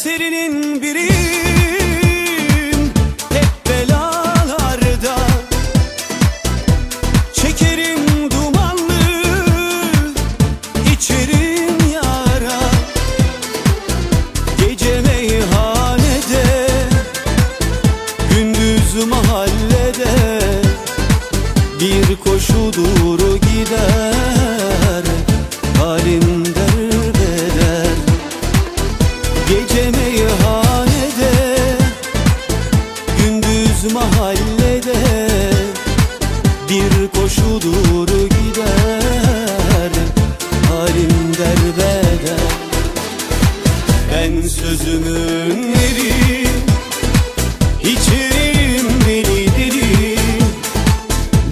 Serserinin biriyim. Hep belalarda Çekerim dumanlı içerim yara. Gece meyhanede Gündüz mahallede Bir koşudur gider Ben sözümün eri İçerim deli. Deli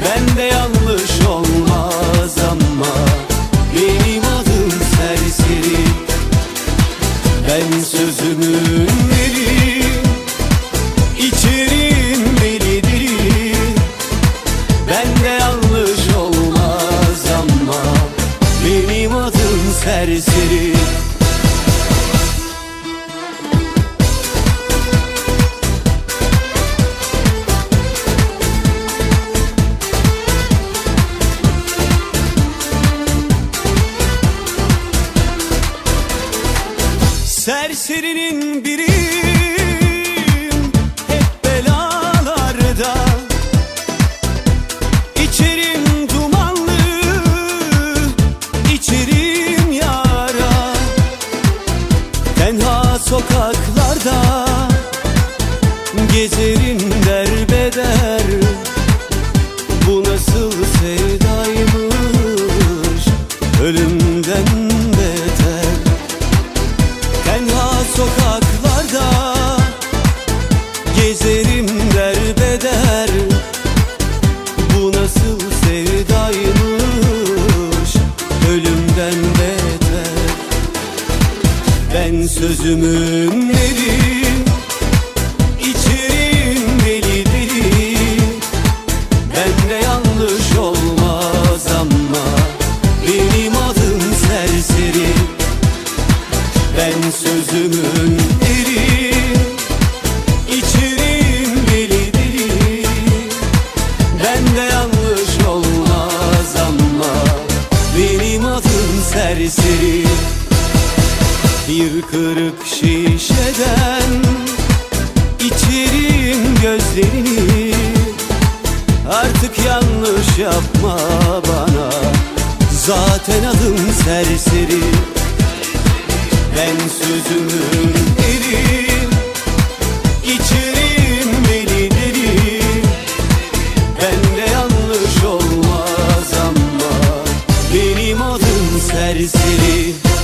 Bende yanlış olmaz ama Benim adım serseri. Ben sözümün eri İçerim deli. Deli Bende yanlış olmaz ama Benim adım serseri Serserinin biriyim Hep belalarda İçerim dumanlı içerim yara. Tenha sokaklarda Gezerim derbeder. Bu nasıl sevdaymış Ölümden beter Ben sözümün eri İçerim deli deli Bende yanlış olmaz ama Benim adım serseri. Ben sözümün eri Bir kırık şişeden İçerim gözlerini. Artık yanlış yapma bana Zaten adım serseri. Ben sözümün eri İçerim deli deli Bende yanlış olmaz ama Benim adım serseri